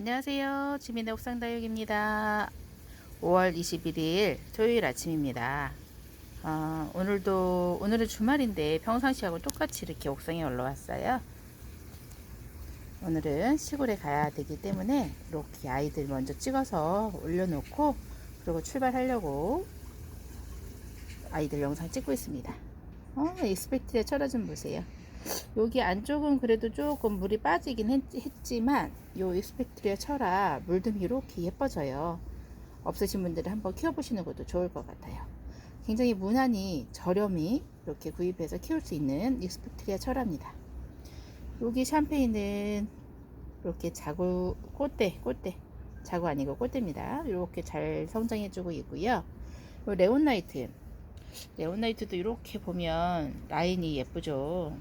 안녕하세요. 지민의 옥상다육입니다. 5월 21일 토요일 아침입니다. 어, 오늘도 오늘은 주말인데 평상시하고 똑같이 이렇게 옥상에 올라왔어요. 오늘은 시골에 가야 되기 때문에 이렇게 아이들 먼저 찍어서 올려놓고 그리고 출발하려고 아이들 영상 찍고 있습니다. 어, 익스펙트의 철화 좀 보세요. 여기 안쪽은 그래도 조금 물이 빠지긴 했, 했지만 요 익스펙트리아 철화 물듬이 이렇게 예뻐져요. 없으신 분들은 한번 키워보시는 것도 좋을 것 같아요. 굉장히 무난히 저렴히 이렇게 구입해서 키울 수 있는 익스펙트리아 철화입니다. 여기 샴페인은 이렇게 자구 꽃대 꽃대 자구 아니고 꽃대입니다. 이렇게 잘 성장해주고 있고요. 요 레온나이트 레온나이트도 이렇게 보면 라인이 예쁘죠.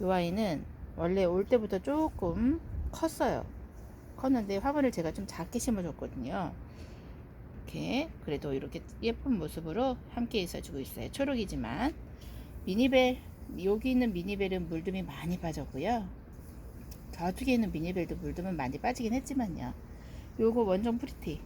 이 아이는 원래 올 때부터 조금 컸어요. 컸는데 화분을 제가 좀 작게 심어줬거든요. 이렇게 그래도 이렇게 예쁜 모습으로 함께 있어주고 있어요. 초록이지만 미니벨 여기 있는 미니벨은 물듬이 많이 빠졌고요. 저쪽에 있는 미니벨도 물듬은 많이 빠지긴 했지만요. 요거 원정 프리티 요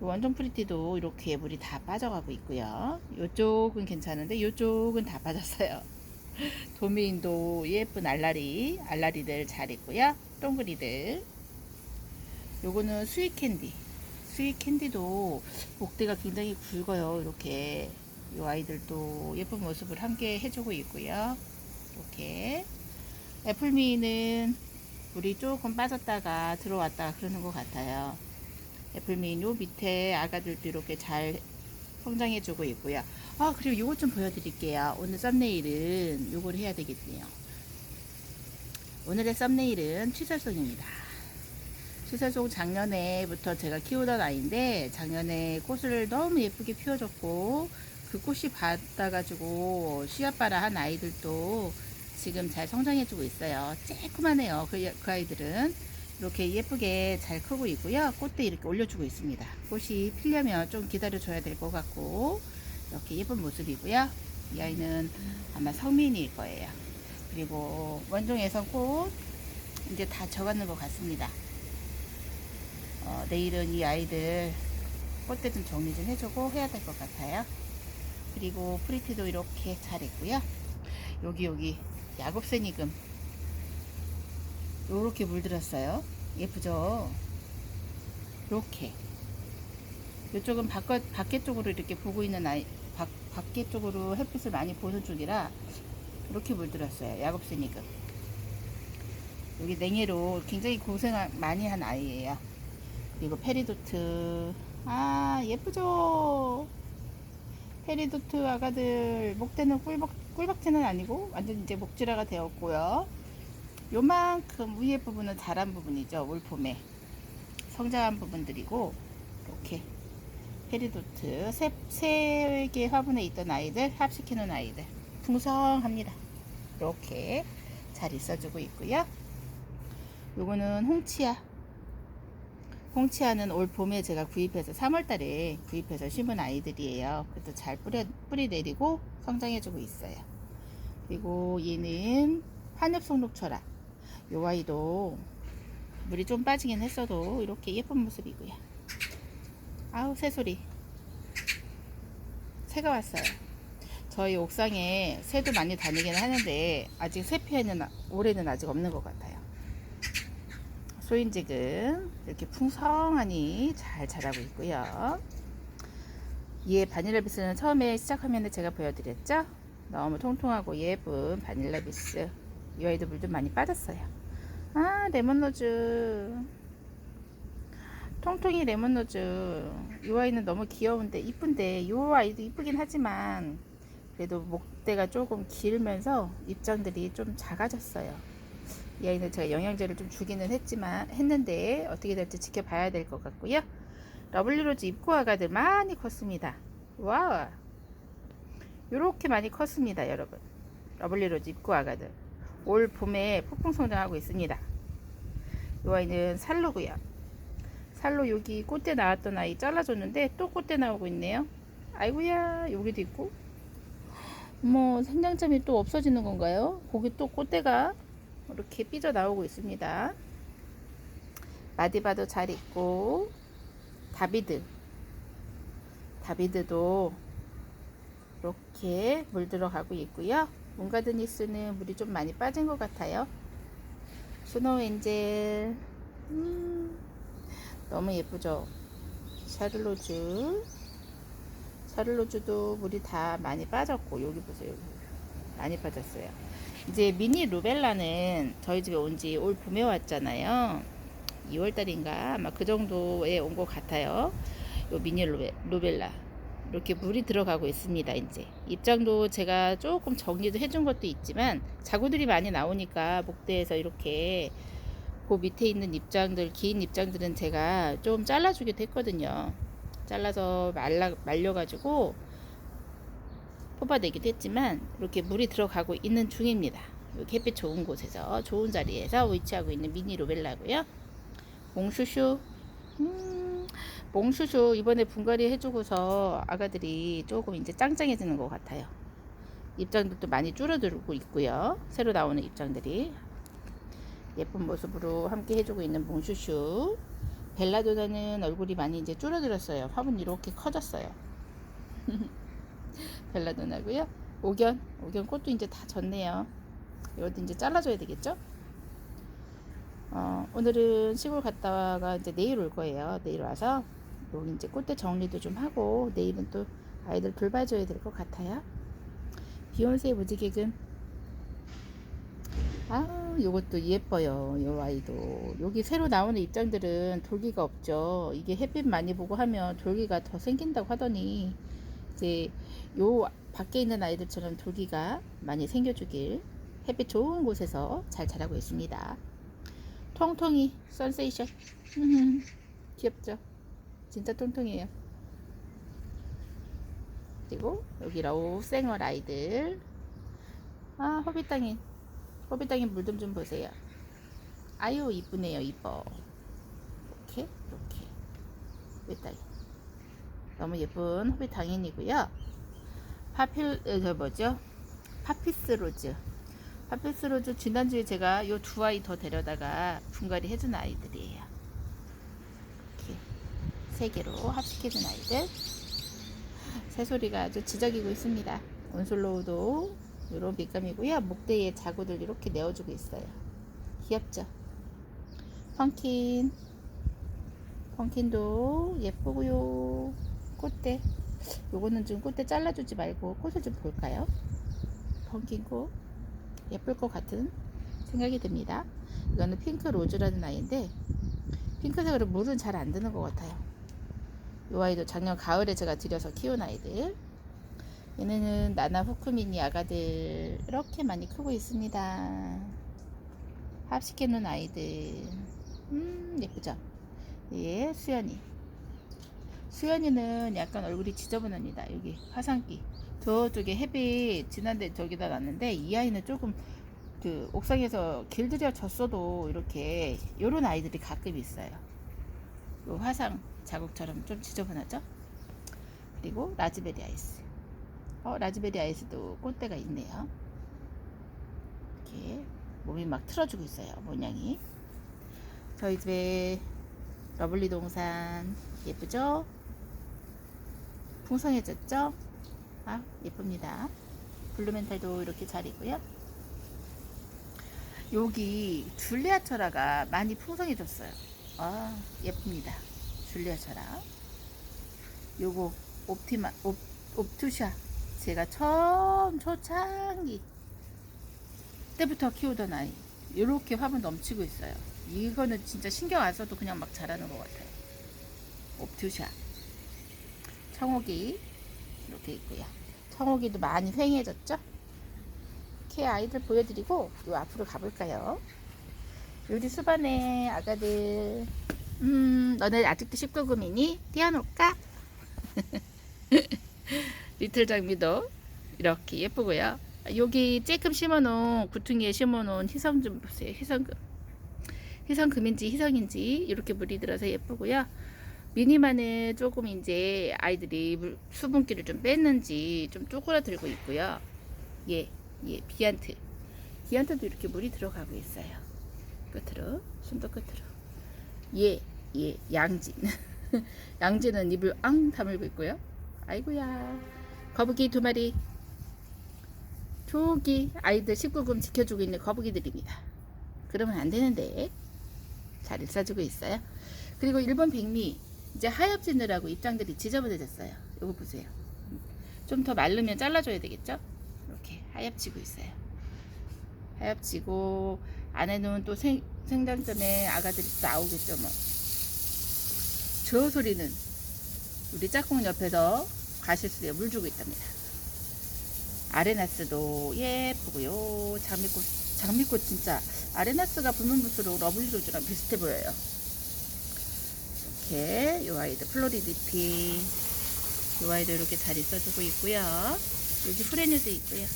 원정 프리티도 이렇게 물이 다 빠져가고 있고요. 요쪽은 괜찮은데 요쪽은 다 빠졌어요. 도미인도 예쁜 알라리, 알라리들 잘 있고요. 동그리들. 요거는 스윗 캔디. 스윗 캔디도 목대가 굉장히 굵어요. 이렇게. 요 아이들도 예쁜 모습을 함께 해주고 있고요. 이렇게. 애플미는 물이 조금 빠졌다가 들어왔다가 그러는 것 같아요. 애플미는 요 밑에 아가들도 이렇게 잘 성장해주고 있고요. 아 그리고 이것 좀 보여드릴게요. 오늘 썸네일은 요걸 해야 되겠네요. 오늘의 썸네일은 취설송입니다. 취설송 작년에부터 제가 키우던 아이인데 작년에 꽃을 너무 예쁘게 피워줬고 그 꽃이 받아가지고 씨앗바라 한 아이들도 지금 잘 성장해주고 있어요. 쬐끄만해요. 그, 그 아이들은 이렇게 예쁘게 잘 크고 있고요. 꽃대 이렇게 올려주고 있습니다. 꽃이 피려면 좀 기다려줘야 될 것 같고 이렇게 예쁜 모습이고요. 이 아이는 아마 성민일 거예요. 그리고 원종에서 꽃 이제 다 적었는 것 같습니다. 어, 내일은 이 아이들 꽃대 좀 정리 좀 해주고 해야 될 것 같아요. 그리고 프리티도 이렇게 잘 있고요. 여기 여기 야곱새니금 요렇게 물들었어요. 예쁘죠? 요렇게. 이쪽은 바깥, 밖에 쪽으로 이렇게 보고 있는 아이, 밖, 밖에 쪽으로 햇빛을 많이 보는 쪽이라 이렇게 물들었어요. 야곱새니금. 여기 냉해로 굉장히 고생 많이 한 아이예요. 그리고 페리도트. 아, 예쁘죠? 페리도트 아가들, 목대는 꿀박, 꿀박지는 아니고, 완전 이제 목지라가 되었고요. 요만큼 위에 부분은 자란 부분이죠. 울폼에 성장한 부분들이고 이렇게 페리도트 세, 세 개 화분에 있던 아이들 합식해 놓은 아이들 풍성합니다. 이렇게 잘 있어주고 있고요. 요거는 홍치아 홍치아는 올 봄에 제가 구입해서 3월달에 구입해서 심은 아이들이에요. 그래도 잘 뿌려, 뿌리 내리고 성장해주고 있어요. 그리고 얘는 한엽송록철학 요 아이도 물이 좀 빠지긴 했어도 이렇게 예쁜 모습이고요. 아우 새소리. 새가 왔어요. 저희 옥상에 새도 많이 다니긴 하는데 아직 새피에는 올해는 아직 없는 것 같아요. 소인직은 이렇게 풍성하니 잘 자라고 있고요. 얘 바닐라 비스는 처음에 시작하면 제가 보여드렸죠? 너무 통통하고 예쁜 바닐라 비스. 이 아이도 물 좀 많이 빠졌어요. 아, 레몬로즈. 통통이 레몬로즈. 이 아이는 너무 귀여운데, 이쁜데, 이 아이도 이쁘긴 하지만, 그래도 목대가 조금 길면서 입장들이 좀 작아졌어요. 이 아이는 제가 영양제를 좀 주기는 했지만, 했는데, 어떻게 될지 지켜봐야 될 것 같고요. 러블리로즈 입고 아가들 많이 컸습니다. 와 요렇게 많이 컸습니다, 여러분. 러블리로즈 입고 아가들. 올 봄에 폭풍 성장하고 있습니다. 이 아이는 살로고요. 살로 여기 꽃대 나왔던 아이 잘라줬는데 또 꽃대 나오고 있네요. 아이고야 여기도 있고 뭐 생장점이 또 없어지는 건가요? 거기 또 꽃대가 이렇게 삐져 나오고 있습니다. 마디바도 잘 있고 다비드 다비드도 이렇게 물 들어가고 있고요. 몽가드니스는 물이 좀 많이 빠진 것 같아요. 스노우 엔젤 음, 너무 예쁘죠? 샤를로즈 샤를로즈도 물이 다 많이 빠졌고 여기 보세요. 많이 빠졌어요. 이제 미니 루벨라는 저희 집에 온 지 올 봄에 왔잖아요. 2월달인가 아마 그 정도에 온 것 같아요. 요 미니 루벨, 루벨라 이렇게 물이 들어가고 있습니다. 이제 입장도 제가 조금 정리도 해준 것도 있지만 자구들이 많이 나오니까 목대에서 이렇게 그 밑에 있는 입장들 긴 입장들은 제가 좀 잘라주기도 했거든요. 잘라서 말라 말려가지고 뽑아내기도 했지만 이렇게 물이 들어가고 있는 중입니다. 여기 햇빛 좋은 곳에서 좋은 자리에서 위치하고 있는 미니 로벨라고요. 몽슈슈 음, 몽슈슈 이번에 분갈이 해주고서 아가들이 조금 이제 짱짱해지는 것 같아요. 입장들도 많이 줄어들고 있고요. 새로 나오는 입장들이 예쁜 모습으로 함께 해주고 있는 몽슈슈 벨라도나는 얼굴이 많이 이제 줄어들었어요. 화분 이렇게 커졌어요. 벨라도나고요. 오견, 오견 꽃도 이제 다 졌네요. 이것도 이제 잘라줘야 되겠죠? 어, 오늘은 시골 갔다가 이제 내일 올 거예요. 내일 와서 여기 이제 꽃대 정리도 좀 하고 내일은 또 아이들 돌봐줘야 될 것 같아요. 비욘세 무지개금. 아, 요것도 예뻐요. 요 아이도. 여기 새로 나오는 입장들은 돌기가 없죠. 이게 햇빛 많이 보고 하면 돌기가 더 생긴다고 하더니 이제 요 밖에 있는 아이들처럼 돌기가 많이 생겨주길 햇빛 좋은 곳에서 잘 자라고 있습니다. 통통이 선세이션 음, 귀엽죠? 진짜 통통해요. 그리고 여기 러우 생얼 아이들 아 허비땅인 허비땅인 물 좀 좀 보세요. 아유 이쁘네요 이뻐. 이렇게 이렇게 허비땅인 너무 예쁜 허비땅인이고요. 파필 어, 저 뭐죠? 파피스 로즈 파피스 로즈 지난주에 제가 요 두 아이 더 데려다가 분갈이 해준 아이들이에요. 세 개로 합식해준 아이들. 새소리가 아주 지저귀고 있습니다. 온솔로우도 요런 밑감이고요. 목대에 자구들 이렇게 내어주고 있어요. 귀엽죠? 펑킨. 펑킨도 예쁘고요. 꽃대. 요거는 좀 꽃대 잘라주지 말고 꽃을 좀 볼까요? 펑킨 꽃. 예쁠 것 같은 생각이 듭니다. 이거는 핑크 로즈라는 아이인데 핑크색으로 물은 잘 안 드는 것 같아요. 이 아이도 작년 가을에 제가 들여서 키운 아이들. 얘네는 나나 후크미니 아가들 이렇게 많이 크고 있습니다. 합식해 놓은 아이들. 음 예쁘죠? 예 수연이. 수연이는 약간 얼굴이 지저분합니다. 여기 화상기. 저쪽에 햇빛 지난데 저기다 놨는데 이 아이는 조금 그 옥상에서 길들여 졌어도 이렇게 요런 아이들이 가끔 있어요. 요 화상 자국처럼 좀 지저분하죠? 그리고 라즈베리 아이스. 어, 라즈베리 아이스도 꽃대가 있네요. 이렇게 몸이 막 틀어주고 있어요. 모양이. 저희 집에 러블리 동산 예쁘죠? 풍성해졌죠? 아, 예쁩니다. 블루멘탈도 이렇게 잘 있고요. 여기 줄리아 철화가 많이 풍성해졌어요. 아, 예쁩니다. 줄리아 철화. 요거 옵티마 옵, 옵투샤 제가 처음 초창기 때부터 키우던 아이. 이렇게 화분 넘치고 있어요. 이거는 진짜 신경 안 써도 그냥 막 자라는 것 같아요. 옵투샤. 청옥이 이렇게 있고요. 청옥이도 많이 휑해졌죠? 이렇게 아이들 보여드리고 요 앞으로 가볼까요? 요리 수반의 아가들 음 너네 아직도 19금이니? 띄워놓을까? 리틀 장미도 이렇게 예쁘고요. 여기 쬐끔 심어놓은 구퉁이에 심어놓은 희성 좀 보세요. 희성금 희성금인지 희성인지 이렇게 물이 들어서 예쁘고요. 미니만은 조금 이제 아이들이 물, 수분기를 좀 뺐는지 좀 쪼그라들고 있고요. 예, 예, 비안트. 비안트도 이렇게 물이 들어가고 있어요. 끝으로, 순도 끝으로. 예, 예, 양진. 양진은 입을 앙 다물고 있고요. 아이고야. 거북이 두 마리. 저기 아이들 19금 지켜주고 있는 거북이들입니다. 그러면 안 되는데. 잘 있어주고 있어요. 그리고 일본 백미 이제 하엽지느라고 입장들이 지저분해졌어요. 이거 보세요. 좀 더 마르면 잘라줘야 되겠죠? 이렇게 하엽지고 있어요. 하엽지고 안에는 또 생, 생장점에 아가들이 또 나오겠죠 뭐. 저 소리는 우리 짝꿍 옆에서 가실수에 물 주고 있답니다. 아레나스도 예쁘고요. 장미꽃 장미꽃 진짜 아레나스가 불면 불수록 러블리로즈랑 비슷해 보여요. 이렇게 요 아이도 플로리디피 요 아이도 이렇게 잘 있어주고 있고요. 여기 프레누도 있고요.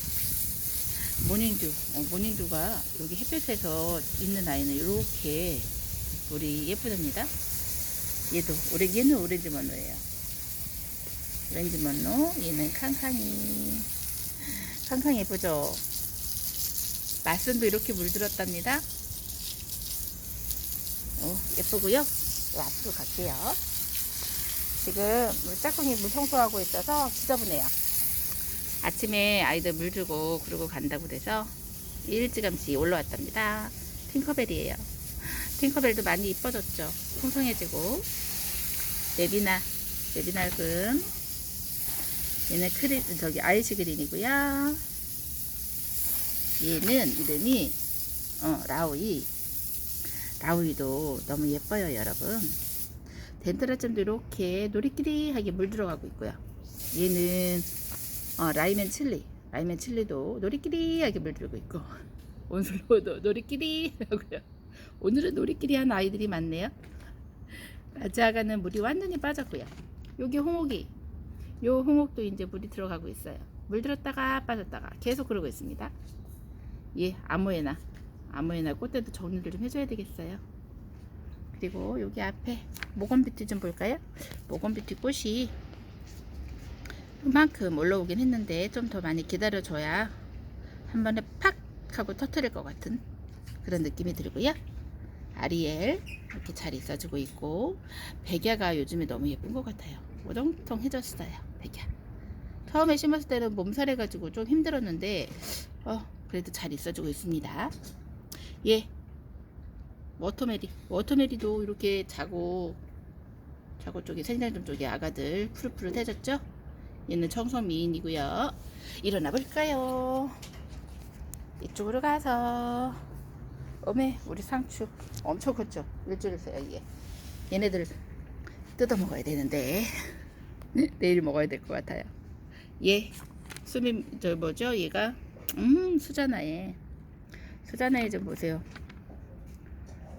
모닝듀 어, 모닝듀가 여기 햇볕에서 있는 아이는 이렇게 우리 예쁘답니다. 얘도 오레 얘는 오렌지 먼로예요. 오렌지 먼로 얘는 캉캉이 캉캉 예쁘죠? 맛선도 이렇게 물들었답니다. 어, 예쁘고요. 요 앞으로 갈게요. 지금 우리 짝꿍이 물 청소하고 있어서 지저분해요. 아침에 아이들 물 주고 그러고 간다고 그래서 일찌감치 올라왔답니다. 팅커벨이에요. 팅커벨도 많이 이뻐졌죠. 풍성해지고 레비나 레비나금 얘는 크리 저기 아이시 그린이고요. 얘는 이름이 어, 라우이 라우이도 너무 예뻐요 여러분 덴트라점도 이렇게 노리끼리 하게 물 들어가고 있고요 얘는 어, 라이멘 칠리. 라이멘 칠리도 노리끼리 하게 물 들고 있고. 오늘도 노리끼리 하고요. 오늘은 노리끼리 한 아이들이 많네요. 라지아가는 물이 완전히 빠졌고요. 여기 홍옥이. 요 홍옥도 이제 물이 들어가고 있어요. 물 들었다가 빠졌다가 계속 그러고 있습니다. 예, 아무에나. 아무에나 꽃대도 정리를 좀 해줘야 되겠어요. 그리고 여기 앞에 모건비티 좀 볼까요? 모건비티 꽃이 그만큼 올라오긴 했는데 좀 더 많이 기다려줘야 한 번에 팍 하고 터트릴 것 같은 그런 느낌이 들고요. 아리엘 이렇게 잘 있어주고 있고 백야가 요즘에 너무 예쁜 것 같아요. 오동통해졌어요. 백야. 처음에 심었을 때는 몸살해가지고 좀 힘들었는데 어, 그래도 잘 있어주고 있습니다. 예. 워터메리. 워터메리도 이렇게 자고, 자고 쪽에 생장점 쪽에 아가들 푸릇푸릇해졌죠? 얘는 청소 미인이고요. 일어나 볼까요? 이쪽으로 가서, 어메, 우리 상추 엄청 컸죠? 일주일 새요, 이게. 얘네들 뜯어 먹어야 되는데, 내일 먹어야 될 것 같아요. 예. 수미, 저 뭐죠? 얘가, 음, 수자나에. 수자나에 좀 보세요.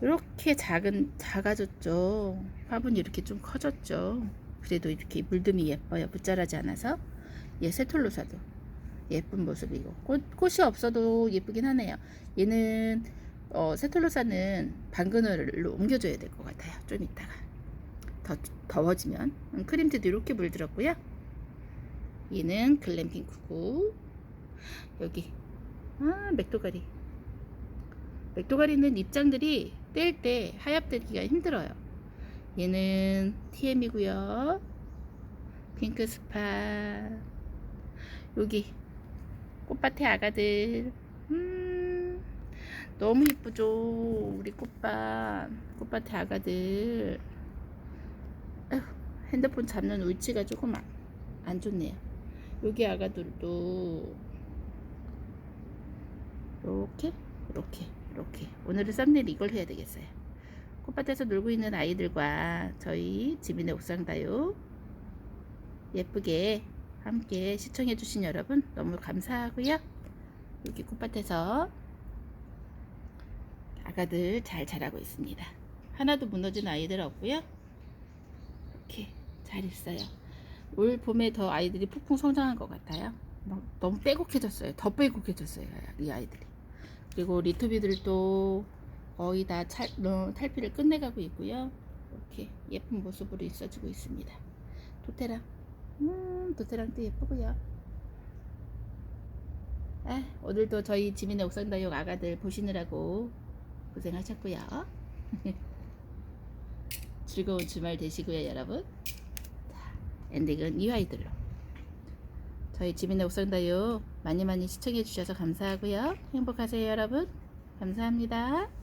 이렇게 작은 작아졌죠. 화분이 이렇게 좀 커졌죠. 그래도 이렇게 물듬이 예뻐요. 붙자라지 않아서. 얘 세톨로사도 예쁜 모습이고 꽃, 꽃이 없어도 예쁘긴 하네요. 얘는 어, 세톨로사는 방그늘로 옮겨줘야 될 것 같아요. 좀 이따가 더 더워지면 음, 크림티도 이렇게 물들었고요. 얘는 글램핑크고 여기 아 맥도가리 맥도가리는 입장들이 뗄 때 하얗되기가 힘들어요. 얘는 TM이고요. 핑크 스파. 여기 꽃밭의 아가들. 음, 너무 이쁘죠. 우리 꽃밭. 꽃밭의 아가들. 아휴, 핸드폰 잡는 위치가 조금 안, 안 좋네요. 여기 아가들도 이렇게 이렇게 이렇게 오늘은 썸네일 이걸 해야 되겠어요 꽃밭에서 놀고 있는 아이들과 저희 지민의 옥상다요 예쁘게 함께 시청해 주신 여러분 너무 감사하고요. 여기 꽃밭에서 아가들 잘 자라고 있습니다. 하나도 무너진 아이들 없고요. 이렇게 잘 있어요. 올 봄에 더 아이들이 폭풍 성장한 것 같아요. 막 너무 빼곡해졌어요. 더 빼곡해졌어요 이 아이들이. 그리고 리토비들도 거의 다 찰, 어, 탈피를 끝내가고 있고요. 이렇게 예쁜 모습으로 있어주고 있습니다. 도테랑, 음, 도테랑도 예쁘고요. 아, 오늘도 저희 지민의 옥상다육 아가들 보시느라고 고생하셨고요. 즐거운 주말 되시고요, 여러분. 자, 엔딩은 이 아이들로. 저희 지민의 옥상다요 많이 많이 시청해 주셔서 감사하고요. 행복하세요, 여러분. 감사합니다.